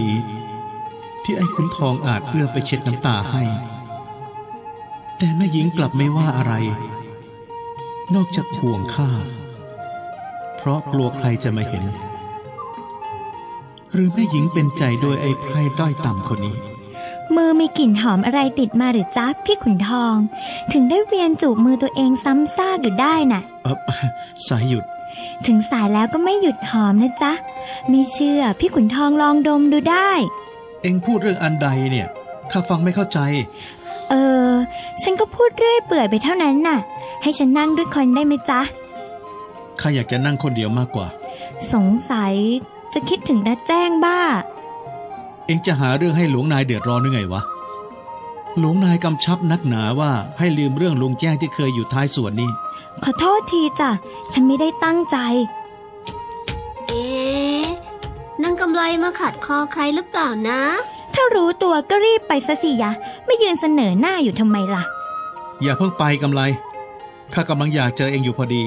นี้ ที่ไอ้ขุนทองอาจเอื้อไปเช็ดน้ำตาให้ แต่แม่หญิงกลับไม่ว่าอะไร นอกจากห่วงข้า เพราะกลัวใครจะมาเห็น หรือแม่หญิงเป็นใจโดยไอ้ไพร่ด้อยต่ำคนนี้ มือมีกลิ่นหอมอะไรติดมาหรือจ๊ะพี่ขุนทอง ถึงได้เวียนจูบมือตัวเองซ้ำซากอยู่ได้น่ะเออสายหยุด ถึงสายแล้วก็ไม่หยุดหอมนะจ๊ะไม่เชื่อพี่ขุนทองลองดมดูได้ เอ็งพูดเรื่องอันใดเนี่ยข้าฟังไม่เข้าใจ เออ ฉันก็พูดเรื่อยเปื่อยไปเท่านั้นน่ะ ให้ฉันนั่งด้วยคนได้ไหมจ๊ะข้าอยากจะนั่งคนเดียวมากกว่า สงสัยจะคิดถึงตาแจ้งบ้า เอ็งจะหาเรื่องให้หลวงนายเดือดร้อนหรือไงวะ หลวงนายกำชับนักหนาว่าให้ลืมเรื่องลุงแจ้งที่เคยอยู่ท้ายสวนนี่ ขอโทษทีจ้ะ ฉันไม่ได้ตั้งใจ เอ๊ะนางกำไรมาขัดคอใครหรือเปล่านะ ถ้ารู้ตัวก็รีบไปซะสิยะ ไม่ยืนเสนอหน้าอยู่ทำไมล่ะ อย่าเพิ่งไปกำไร ข้ากำลังอยากเจอเอ็งอยู่พอดี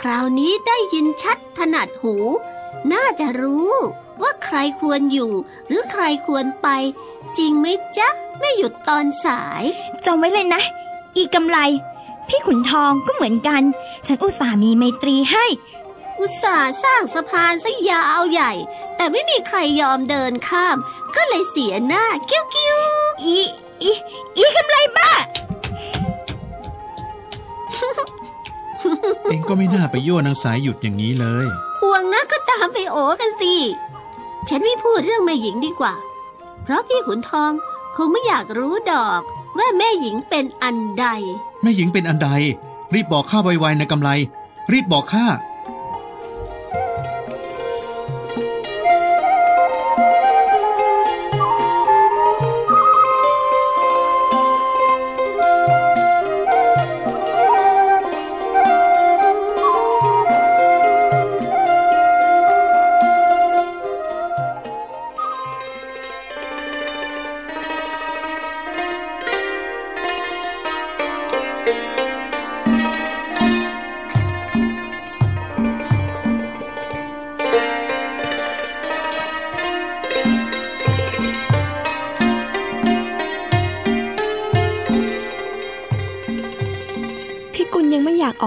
คราวนี้ได้ยินชัดถนัดหู น่าจะรู้ ว่าใครควรอยู่ หรือใครควรไป จริงไหมจ๊ะไม่หยุดตอนสายจำไว้เลยนะ อีกำไร พี่ขุนทองก็เหมือนกัน ฉันอุตส่าห์มีไมตรีให้ อุตส่าห์สร้างสะพานซะยาวใหญ่ แต่ไม่มีใครยอมเดินข้าม ก็เลยเสียหน้ากิ้วกิ้วอีอีอีกำไรบ้าเอ็งก็ไม่น่าไปยั่วนางสายหยุดอย่างนี้เลย ห่วงนะก็ตามไปโอกันสิ ฉันไม่พูดเรื่องแม่หญิงดีกว่า เพราะพี่ขุนทองคงไม่อยากรู้ดอกว่าแม่หญิงเป็นอันใด แม่หญิงเป็นอันใด รีบบอกข้าไวๆนะกำไร รีบบอกข้า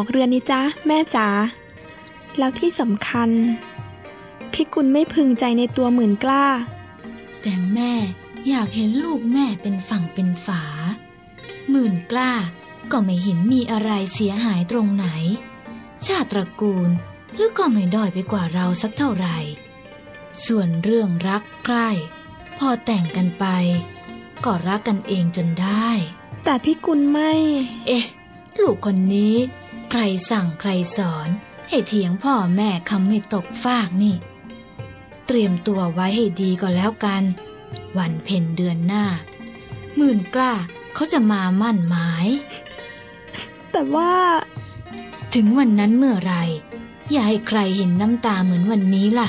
ยังไม่อยากออกเรือนนี่จ๊ะแม่จ๋า แล้วที่สำคัญพี่กุลไม่พึงใจในตัวหมื่นกล้า แต่แม่อยากเห็นลูกแม่เป็นฝั่งเป็นฝา หมื่นกล้าก็ไม่เห็นมีอะไรเสียหายตรงไหน ชาติตระกูลหรือก็ไม่ด้อยไปกว่าเราสักเท่าไหร่ ส่วนเรื่องรักใกล้ พอแต่งกันไป ก็รักกันเองจนได้ แต่พี่กุลไม่ เอ๊ะ ลูกคนนี้ ใครสั่งใครสอนให้เถียงพ่อแม่คำไม่ตกฟากนี่ เตรียมตัวไว้ให้ดีก็แล้วกัน วันเพ็ญเดือนหน้า หมื่นกล้าเขาจะมามั่นหมาย แต่ว่า ถึงวันนั้นเมื่อไหรอย่าให้ใครเห็นน้ำตาเหมือนวันนี้ล่ะ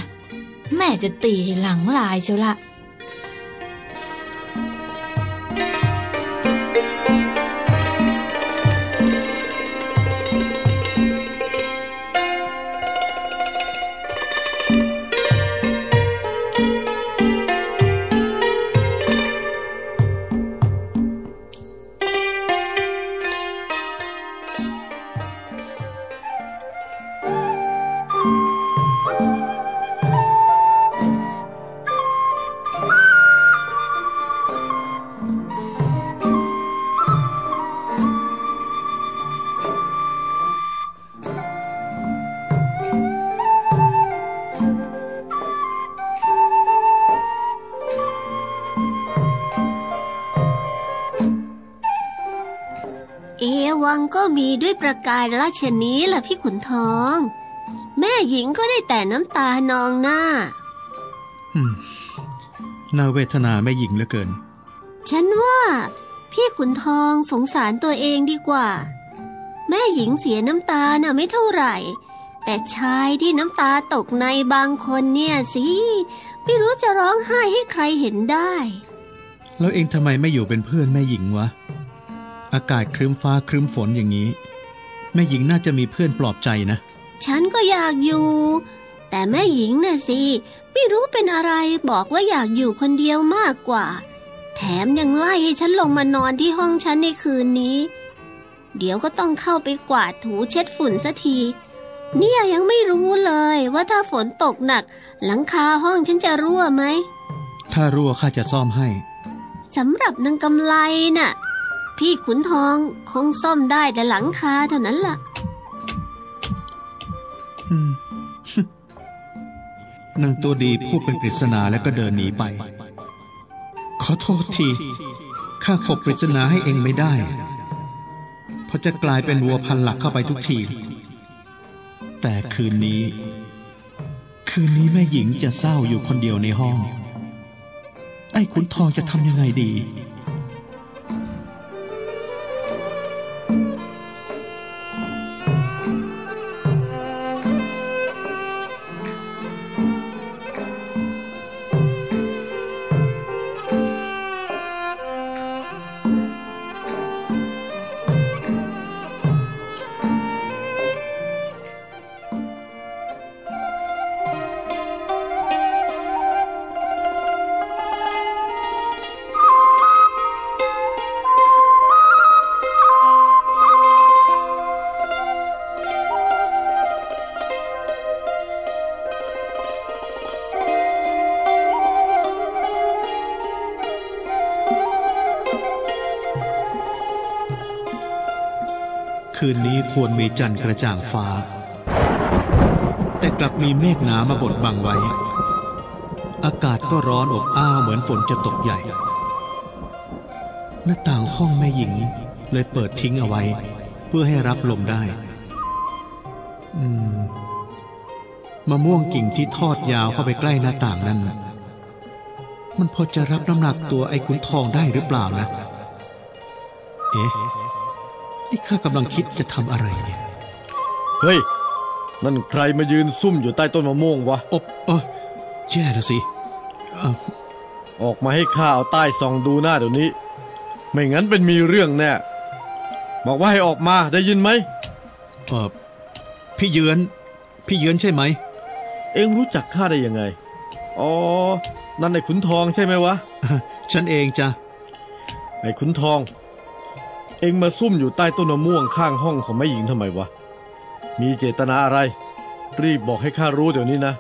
แม่จะตีให้หลังลายเชียวละ เอวังก็มีด้วยประกายราชนี้ล่ะพี่ขุนทอง แม่หญิงก็ได้แต่น้ำตานองหน้าอืมน่าเวทนาแม่หญิงเหลือเกิน ฉันว่า พี่ขุนทองสงสารตัวเองดีกว่า แม่หญิงเสียน้ำตาน่ะไม่เท่าไหร่ แต่ชายที่น้ำตาตกในบางคนเนี่ยสิ ไม่รู้จะร้องไห้ให้ใครเห็นได้ แล้วเองทำไมไม่อยู่เป็นเพื่อนแม่หญิงวะ อากาศครึ้มฟ้าครึ้มฝนอย่างนี้ แม่หญิงน่าจะมีเพื่อนปลอบใจนะ ฉันก็อยากอยู่แแต่แม่หญิงน่ะสิ ไม่รู้เป็นอะไรบอกว่าอยากอยู่คนเดียวมากกว่า แถมยังไล่ให้ฉันลงมานอนที่ห้องฉันในคืนนี้ เดี๋ยวก็ต้องเข้าไปกวาดถูเช็ดฝุ่นสักที เนี่ยยังไม่รู้เลยว่าถ้าฝนตกหนัก หลังคาห้องฉันจะรั่วไหม ถ้ารั่วข้าจะซ่อมให้สำหรับนางกำไลน่ะ พี่ขุนทองคงซ่อมได้แต่หลังคาเท่านั้นล่ะ นางตัวดีพูดเป็นปริศนาแล้วก็เดินหนีไป ขอโทษที ข้าขบปริศนาให้เองไม่ได้ เพราะจะกลายเป็นวัวพันหลักเข้าไปทุกที แต่คืนนี้ คืนนี้แม่หญิงจะเศร้าอยู่คนเดียวในห้อง ไอ้ขุนทองจะทำยังไงดี คืนนี้ควรมีจันทร์กระจ่างฟ้า แต่กลับมีเมฆหนามาบดบังไว้ อากาศก็ร้อนอบอ้าวเหมือนฝนจะตกใหญ่ หน้าต่างห้องแม่หญิงเลยเปิดทิ้งเอาไว้ เพื่อให้รับลมได้ อืมมะม่วงกิ่งที่ทอดยาวเข้าไปใกล้หน้าต่างนั้นมันพอจะรับน้ำหนักตัวไอ้ขุนทองได้หรือเปล่านะ เอ๊ะ นี่ข้ากำลังคิดจะทำอะไรเนี่ย เฮ้ย นั่นใครมายืนซุ่มอยู่ใต้ต้นมะม่วงวะ อบเออแย่แล้วสิเอ่อออกมาให้ข้าเอาใต้ส่องดูหน้าเดี๋ยวนี้ ไม่งั้นเป็นมีเรื่องแน่ บอกว่าให้ออกมาได้ยินไหม เออพี่เยือน พี่เยือนใช่ไหม เอ็งรู้จักข้าได้ยังไง อ๋อ นั่นไอ้ขุนทองใช่ไหมวะ ฉันเองจ้ะ ไอ้ขุนทองเอ็งมาซุ่มอยู่ใต้ต้นมะม่วงข้างห้องของแม่หญิงทำไมวะ มีเจตนาอะไร รีบบอกให้ข้ารู้เดี๋ยวนี้นะ